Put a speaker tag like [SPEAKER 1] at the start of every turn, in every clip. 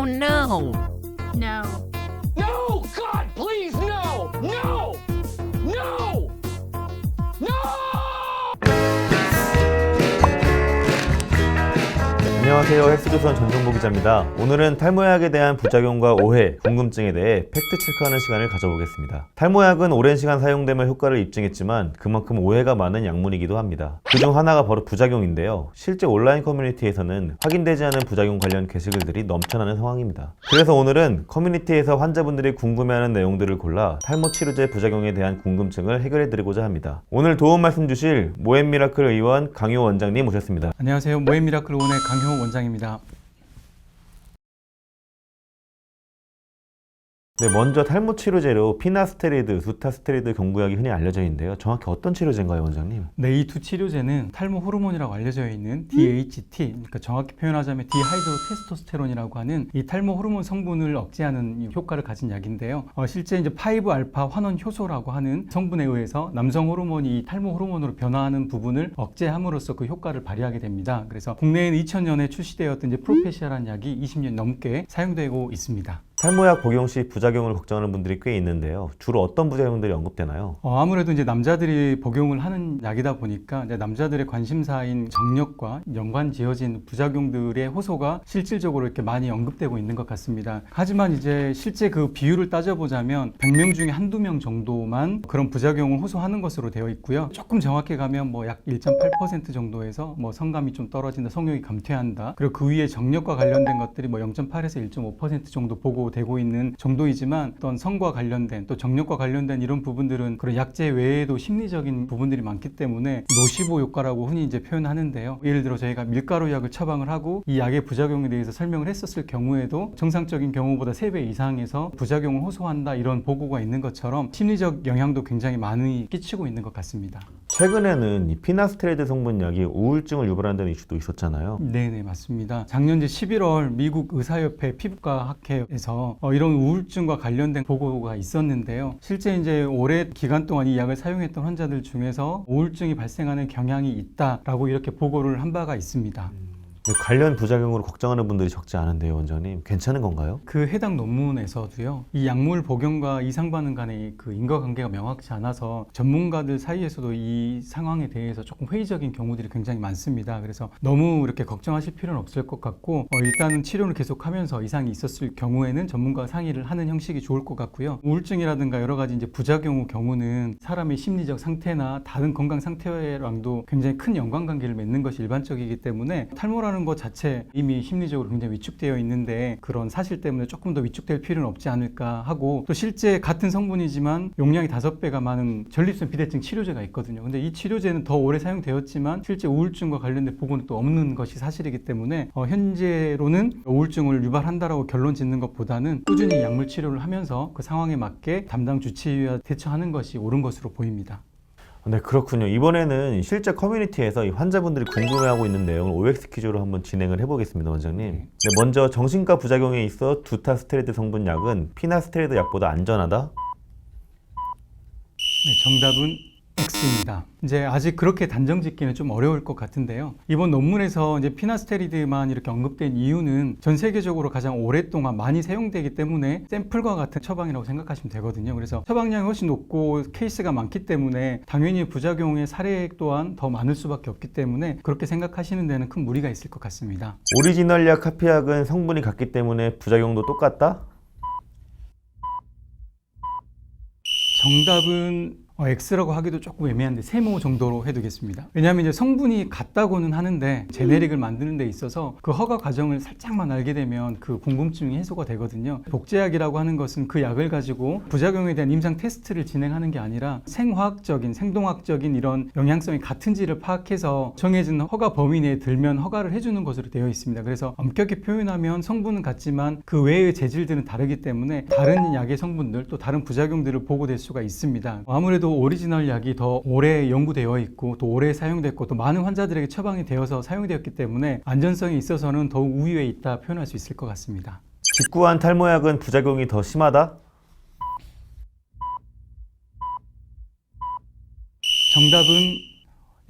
[SPEAKER 1] Oh no!
[SPEAKER 2] No.
[SPEAKER 3] 안녕하세요. 헬스조선 전종보 기자입니다. 오늘은 탈모약에 대한 부작용과 오해, 궁금증에 대해 팩트 체크하는 시간을 가져보겠습니다. 탈모약은 오랜 시간 사용되며 효과를 입증했지만 그만큼 오해가 많은 약물이기도 합니다. 그중 하나가 바로 부작용인데요. 실제 온라인 커뮤니티에서는 확인되지 않은 부작용 관련 게시글들이 넘쳐나는 상황입니다. 그래서 오늘은 커뮤니티에서 환자분들이 궁금해하는 내용들을 골라 탈모 치료제 부작용에 대한 궁금증을 해결해드리고자 합니다. 오늘 도움 말씀 주실 모엠 미라클 의원 강효 원장님 모셨습니다.
[SPEAKER 4] 안녕하세요. 모엠 미라클 원의 강효 원장입니다.
[SPEAKER 3] 네, 먼저 탈모 치료제로 피나스테리드, 두타스테리드 경구약이 흔히 알려져 있는데요. 정확히 어떤 치료제인가요, 원장님?
[SPEAKER 4] 네, 이 두 치료제는 탈모 호르몬이라고 알려져 있는 DHT, 그러니까 정확히 표현하자면 디하이드로 테스토스테론이라고 하는 이 탈모 호르몬 성분을 억제하는 이 효과를 가진 약인데요. 어, 실제 이제 5알파 환원 효소라고 하는 성분에 의해서 남성 호르몬이 이 탈모 호르몬으로 변화하는 부분을 억제함으로써 그 효과를 발휘하게 됩니다. 그래서 국내에는 2000년에 출시되었던 이제 프로페시아라는 약이 20년 넘게 사용되고 있습니다.
[SPEAKER 3] 탈모약 복용 시 부작용을 걱정하는 분들이 꽤 있는데요. 주로 어떤 부작용들이 언급되나요?
[SPEAKER 4] 어, 아무래도 이제 남자들이 복용을 하는 약이다 보니까 이제 남자들의 관심사인 정력과 연관 지어진 부작용들의 호소가 실질적으로 이렇게 많이 언급되고 있는 것 같습니다. 하지만 이제 실제 그 비율을 따져보자면 100명 중에 한두 명 정도만 그런 부작용을 호소하는 것으로 되어 있고요. 조금 정확히 가면 뭐 약 1.8% 정도에서 뭐 성감이 좀 떨어진다, 성욕이 감퇴한다. 그리고 그 위에 정력과 관련된 것들이 뭐 0.8에서 1.5% 정도 보고 되고 있는 정도이지만 어떤 성과 관련된 또 정력과 관련된 이런 부분들은 그런 약제 외에도 심리적인 부분들이 많기 때문에 노시보 효과라고 흔히 이제 표현하는데요. 예를 들어 저희가 밀가루 약을 처방을 하고 이 약의 부작용에 대해서 설명을 했었을 경우에도 정상적인 경우보다 3배 이상에서 부작용을 호소한다 이런 보고가 있는 것처럼 심리적 영향도 굉장히 많이 끼치고 있는 것 같습니다.
[SPEAKER 3] 최근에는 이 피나스테리드 성분약이 우울증을 유발한다는 이슈도 있었잖아요.
[SPEAKER 4] 네네 맞습니다. 작년 이제 11월 미국 의사협회 피부과 학회에서 어, 이런 우울증과 관련된 보고가 있었는데요. 실제 이제 오래 기간 동안 이 약을 사용했던 환자들 중에서 우울증이 발생하는 경향이 있다라고 이렇게 보고를 한 바가 있습니다.
[SPEAKER 3] 네, 관련 부작용으로 걱정하는 분들이 적지 않은데요, 원장님. 괜찮은 건가요?
[SPEAKER 4] 그 해당 논문에서도요, 이 약물 복용과 이상 반응 간의 그 인과관계가 명확치 않아서 전문가들 사이에서도 이 상황에 대해서 조금 회의적인 경우들이 굉장히 많습니다. 그래서 너무 이렇게 걱정하실 필요는 없을 것 같고, 어, 일단은 치료를 계속하면서 이상이 있었을 경우에는 전문가 상의를 하는 형식이 좋을 것 같고요. 우울증이라든가 여러 가지 이제 부작용 경우는 사람의 심리적 상태나 다른 건강 상태랑도 굉장히 큰 연관관계를 맺는 것이 일반적이기 때문에 탈모라 는 것 자체 이미 심리적으로 굉장히 위축되어 있는데 그런 사실 때문에 조금 더 위축될 필요는 없지 않을까 하고 또 실제 같은 성분이지만 용량이 다섯 배가 많은 전립선 비대증 치료제가 있거든요. 근데 이 치료제는 더 오래 사용되었지만 실제 우울증과 관련된 보고는 또 없는 것이 사실이기 때문에 어, 현재로는 우울증을 유발한다라고 결론 짓는 것보다는 꾸준히 약물 치료를 하면서 그 상황에 맞게 담당 주치의와 대처하는 것이 옳은 것으로 보입니다.
[SPEAKER 3] 네, 그렇군요. 이번에는 실제 커뮤니티에서 이 환자분들이 궁금해하고 있는 내용을 OX 퀴즈로 한번 진행을 해보겠습니다, 원장님. 네, 먼저 정신과 부작용에 있어 두타 스테리드 성분 약은 피나 스테리드 약보다 안전하다?
[SPEAKER 4] 네, 정답은 X입니다. 이제 아직 그렇게 단정 짓기는 좀 어려울 것 같은데요. 이번 논문에서 이제 피나스테리드만 이렇게 언급된 이유는 전 세계적으로 가장 오랫동안 많이 사용되기 때문에 샘플과 같은 처방이라고 생각하시면 되거든요. 그래서 처방량이 훨씬 높고 케이스가 많기 때문에 당연히 부작용의 사례 또한 더 많을 수밖에 없기 때문에 그렇게 생각하시는 데는 큰 무리가 있을 것 같습니다.
[SPEAKER 3] 오리지널 약 카피약은 성분이 같기 때문에 부작용도 똑같다?
[SPEAKER 4] 정답은 어, X라고 하기도 조금 애매한데 세모 정도로 해두겠습니다. 왜냐하면 이제 성분이 같다고는 하는데 제네릭을 만드는 데 있어서 그 허가 과정을 살짝만 알게 되면 그 궁금증이 해소가 되거든요. 복제약이라고 하는 것은 그 약을 가지고 부작용에 대한 임상 테스트를 진행하는 게 아니라 생화학적인, 생동학적인 이런 영향성이 같은지를 파악해서 정해진 허가 범위 내에 들면 허가를 해주는 것으로 되어 있습니다. 그래서 엄격히 표현하면 성분은 같지만 그 외의 재질들은 다르기 때문에 다른 약의 성분들 또 다른 부작용들을 보고될 수가 있습니다. 아무래도 오리지널 약이 더 오래 연구되어 있고 또 오래 사용됐고 또 많은 환자들에게 처방이 되어서 사용되었기 때문에 안전성에 있어서는 더욱 우위에 있다 표현할 수 있을 것 같습니다.
[SPEAKER 3] 직구한 탈모약은 부작용이 더 심하다?
[SPEAKER 4] 정답은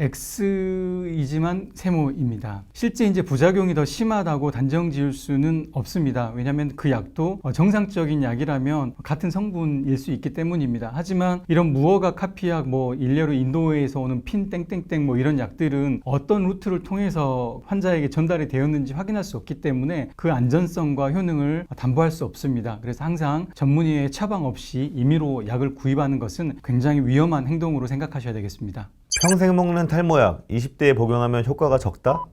[SPEAKER 4] X이지만 세모입니다. 실제 이제 부작용이 더 심하다고 단정 지을 수는 없습니다. 왜냐하면 그 약도 어, 정상적인 약이라면 같은 성분일 수 있기 때문입니다. 하지만 이런 무허가 카피약, 뭐 일례로 인도에서 오는 핀 땡땡땡 뭐 이런 약들은 어떤 루트를 통해서 환자에게 전달이 되었는지 확인할 수 없기 때문에 그 안전성과 효능을 담보할 수 없습니다. 그래서 항상 전문의의 처방 없이 임의로 약을 구입하는 것은 굉장히 위험한 행동으로 생각하셔야 되겠습니다.
[SPEAKER 3] 평생 먹는 탈모약 20대에 복용하면 효과가 적다?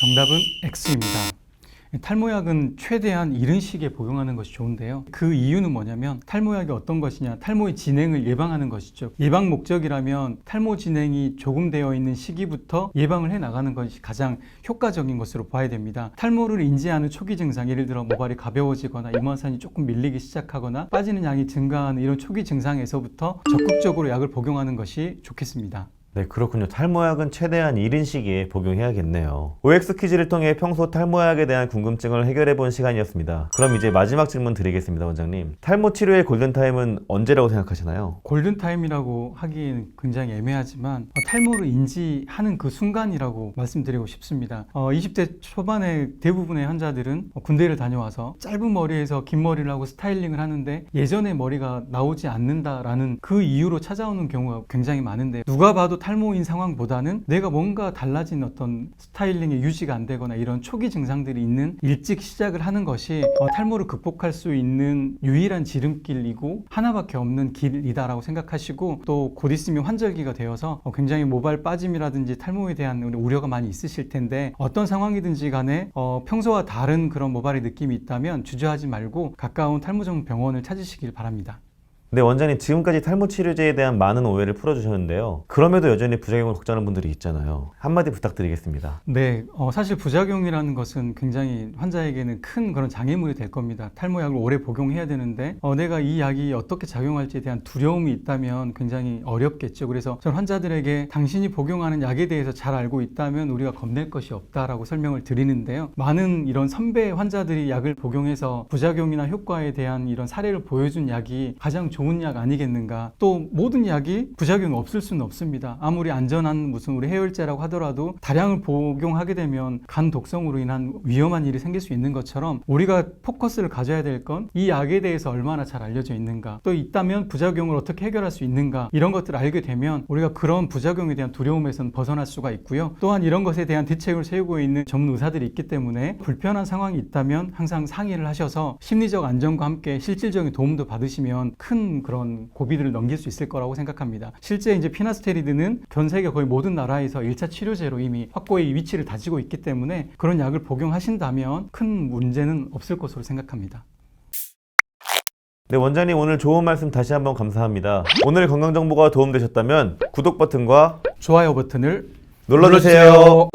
[SPEAKER 4] 정답은 X입니다. 탈모약은 최대한 이른 시기에 복용하는 것이 좋은데요. 그 이유는 뭐냐면 탈모약이 어떤 것이냐, 탈모의 진행을 예방하는 것이죠. 예방 목적이라면 탈모 진행이 조금 되어 있는 시기부터 예방을 해 나가는 것이 가장 효과적인 것으로 봐야 됩니다. 탈모를 인지하는 초기 증상, 예를 들어 모발이 가벼워지거나 이모산이 조금 밀리기 시작하거나 빠지는 양이 증가하는 이런 초기 증상에서부터 적극적으로 약을 복용하는 것이 좋겠습니다.
[SPEAKER 3] 네, 그렇군요. 탈모약은 최대한 이른 시기에 복용해야겠네요. OX 퀴즈를 통해 평소 탈모약에 대한 궁금증을 해결해 본 시간이었습니다. 그럼 이제 마지막 질문 드리겠습니다, 원장님. 탈모 치료의 골든타임은 언제라고 생각하시나요?
[SPEAKER 4] 골든타임이라고 하기엔 굉장히 애매하지만 어, 탈모를 인지하는 그 순간이라고 말씀드리고 싶습니다. 어, 20대 초반에 대부분의 환자들은 어, 군대를 다녀와서 짧은 머리에서 긴 머리를 하고 스타일링을 하는데 예전의 머리가 나오지 않는다라는 그 이유로 찾아오는 경우가 굉장히 많은데 누가 봐도 탈모인 상황보다는 내가 뭔가 달라진 어떤 스타일링이 유지가 안 되거나 이런 초기 증상들이 있는 일찍 시작을 하는 것이 어, 탈모를 극복할 수 있는 유일한 지름길이고 하나밖에 없는 길이다라고 생각하시고 또 곧 있으면 환절기가 되어서 어, 굉장히 모발 빠짐이라든지 탈모에 대한 우려가 많이 있으실 텐데 어떤 상황이든지 간에 어, 평소와 다른 그런 모발의 느낌이 있다면 주저하지 말고 가까운 탈모 전문 병원을 찾으시길 바랍니다.
[SPEAKER 3] 네, 원장님 지금까지 탈모 치료제에 대한 많은 오해를 풀어주셨는데요. 그럼에도 여전히 부작용을 걱정하는 분들이 있잖아요. 한마디 부탁드리겠습니다.
[SPEAKER 4] 네, 어, 사실 부작용이라는 것은 굉장히 환자에게는 큰 그런 장애물이 될 겁니다. 탈모약을 오래 복용해야 되는데 어, 내가 이 약이 어떻게 작용할지에 대한 두려움이 있다면 굉장히 어렵겠죠. 그래서 전 환자들에게 당신이 복용하는 약에 대해서 잘 알고 있다면 우리가 겁낼 것이 없다라고 설명을 드리는데요. 많은 이런 선배 환자들이 약을 복용해서 부작용이나 효과에 대한 이런 사례를 보여준 약이 가장 좋은 약 아니겠는가. 또 모든 약이 부작용이 없을 수는 없습니다. 아무리 안전한 무슨 우리 해열제라고 하더라도 다량을 복용하게 되면 간 독성으로 인한 위험한 일이 생길 수 있는 것처럼 우리가 포커스를 가져야 될 건 이 약에 대해서 얼마나 잘 알려져 있는가 또 있다면 부작용을 어떻게 해결할 수 있는가 이런 것들을 알게 되면 우리가 그런 부작용에 대한 두려움에선 벗어날 수가 있고요 또한 이런 것에 대한 대책을 세우고 있는 전문 의사들이 있기 때문에 불편한 상황이 있다면 항상 상의를 하셔서 심리적 안정과 함께 실질적인 도움도 받으시면 큰 그런 고비들을 넘길 수 있을 거라고 생각합니다. 실제 이제 피나스테리드는 전 세계 거의 모든 나라에서 1차 치료제로 이미 확고히 위치를 다지고 있기 때문에 그런 약을 복용하신다면 큰 문제는 없을 것으로 생각합니다.
[SPEAKER 3] 네, 원장님 오늘 좋은 말씀 다시 한번 감사합니다. 오늘 건강 정보가 도움되셨다면 구독 버튼과
[SPEAKER 4] 좋아요 버튼을
[SPEAKER 3] 눌러주세요.